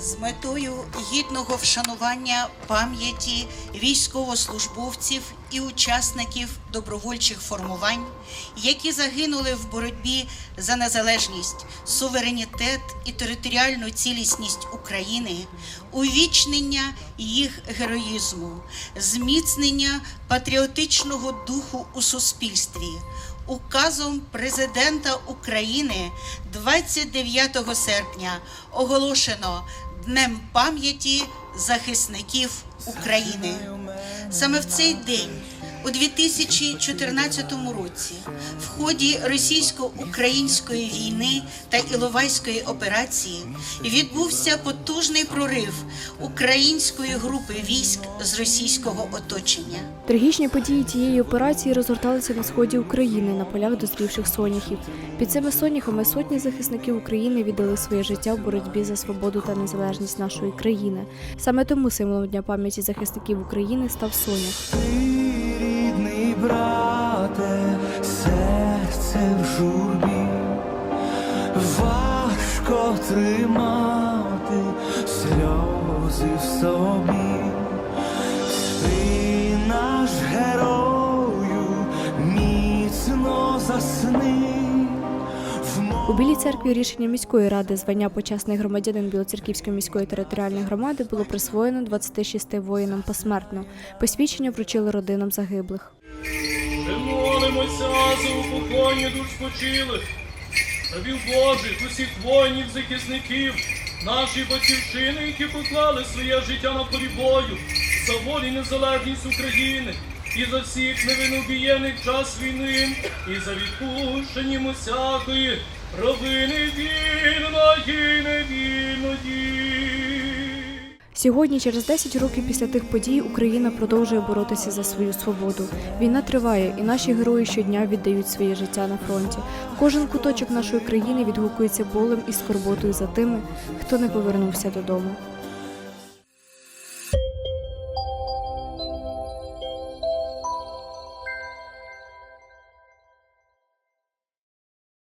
з метою гідного вшанування пам'яті військовослужбовців і учасників добровольчих формувань, які загинули в боротьбі за незалежність, суверенітет і територіальну цілісність України, увічнення їх героїзму, зміцнення патріотичного духу у суспільстві. Указом президента України 29 серпня оголошено Днем пам'яті захисників України. Саме в цей день, у 2014 році, в ході російсько-української війни та Іловайської операції відбувся потужний прорив української групи військ з російського оточення. Трагічні події тієї операції розгорталися на сході України на полях дозрівших соняхів. Під цими соняхами сотні захисників України віддали своє життя в боротьбі за свободу та незалежність нашої країни. Саме тому символом дня пам'яті захисників України став сонях. Ти, брате, серце в журбі, важко тримати сльози в собі. Спи наш герою, міцно засни. У Білій церкві рішення міської ради звання почесний громадянин Білоцерківської міської територіальної громади було присвоєно 26 воїнам посмертно. Посвідчення вручили родинам загиблих. Ми молимося за упокоєння душ спочилих, рабів Божих, усіх воїнів, захисників, нашої батьківщини, які поклали своє життя на полі бою, за волю і незалежність України, і за всіх в час війни, і за відпущенням усякої провини вільної, невільної. Сьогодні, через 10 років після тих подій, Україна продовжує боротися за свою свободу. Війна триває, і наші герої щодня віддають своє життя на фронті. Кожен куточок нашої країни відгукується болем і скорботою за тими, хто не повернувся додому.